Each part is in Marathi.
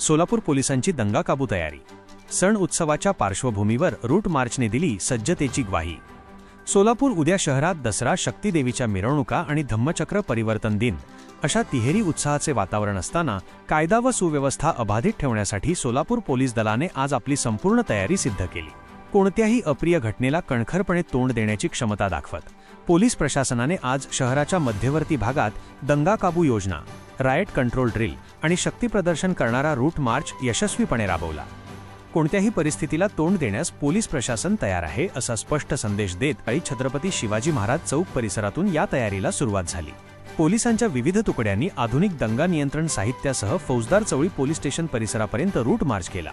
सोलापूर पोलिसांची दंगा काबू तयारी. सण उत्सवाच्या पार्श्वभूमीवर रूट मार्चने दिली सज्जतेची ग्वाही. सोलापूर उद्या शहरात दसरा शक्तीदेवीच्या मिरवणुका आणि धम्मचक्र परिवर्तन दिन अशा तिहेरी उत्साहाचे वातावरण असताना कायदा व सुव्यवस्था अबाधित ठेवण्यासाठी सोलापूर पोलीस दलाने आज आपली संपूर्ण तयारी सिद्ध केली. कोणत्याही अप्रिय घटनेला कणखरपणे तोंड देण्याची क्षमता दाखवत पोलीस प्रशासनाने आज शहराच्या मध्यवर्ती भागात दंगा काबू योजना रायट कंट्रोल ड्रिल आणि शक्तीप्रदर्शन करणारा रूट मार्च यशस्वीपणे राबवला. कोणत्याही परिस्थितीला तोंड देण्यास पोलीस प्रशासन तयार आहे असा स्पष्ट संदेश देत काही छत्रपती शिवाजी महाराज चौक परिसरातून या तयारीला सुरुवात झाली. पोलिसांच्या विविध तुकड्यांनी आधुनिक दंगा नियंत्रण साहित्यासह फौजदार चवळी पोलीस स्टेशन परिसरापर्यंत रूट मार्च केला.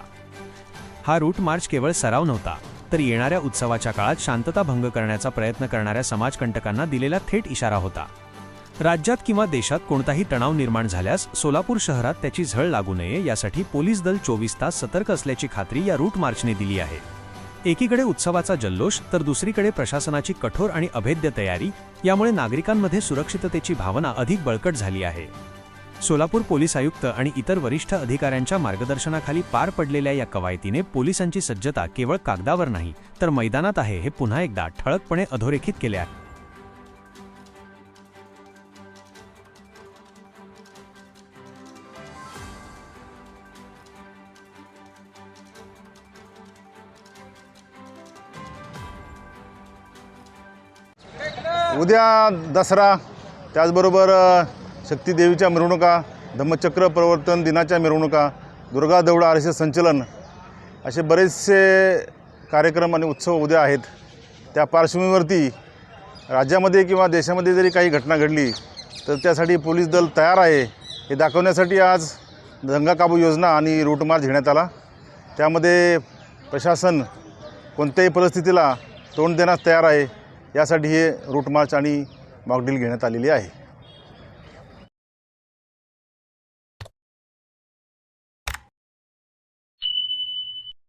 हा रूट मार्च केवळ सराव नव्हता तर येणाऱ्या उत्सवाच्या काळात शांतता भंग करण्याचा प्रयत्न करणाऱ्या समाजकंटकांना दिलेला थेट इशारा होता. राज्यात किंवा देशात कोणताही तणाव निर्माण झाल्यास सोलापूर शहरात त्याची झळ लागू नये यासाठी पोलीस दल चोवीस तास सतर्क असल्याची खात्री या रूट मार्चने दिली आहे. एकीकडे उत्सवाचा जल्लोष तर दुसरीकडे प्रशासनाची कठोर आणि अभेद्य तयारी यामुळे नागरिकांमध्ये सुरक्षिततेची भावना अधिक बळकट झाली आहे. सोलापूर पोलीस आयुक्त आणि इतर वरिष्ठ अधिकाऱ्यांच्या मार्गदर्शनाखाली पार पडलेल्या या कवायतीने पोलिसांची सज्जता केवळ कागदावर नाही तर मैदानात आहे हे पुन्हा एकदा ठळकपणे अधोरेखित केले आहे. उद्या दसरा त्याचबरोबर शक्तीदेवीच्या मिरवणुका धम्मचक्र प्रवर्तन दिनाच्या मिरवणुका दुर्गा दौडा आरसे संचलन असे बरेचसे कार्यक्रम आणि उत्सव उद्या आहेत. त्या पार्श्वभूमीवरती राज्यामध्ये किंवा देशामध्ये जरी काही घटना घडली तर त्यासाठी पोलीस दल तयार आहे. हे दाखवण्यासाठी आज दंगाकाबू योजना आणि रूट मार्च घेण्यात आला. त्यामध्ये प्रशासन कोणत्याही परिस्थितीला तोंड देण्यास तयार आहे. यासाठी हे रूट मार्च आणि मॉकड्रिल घेण्यात आलेली आहे.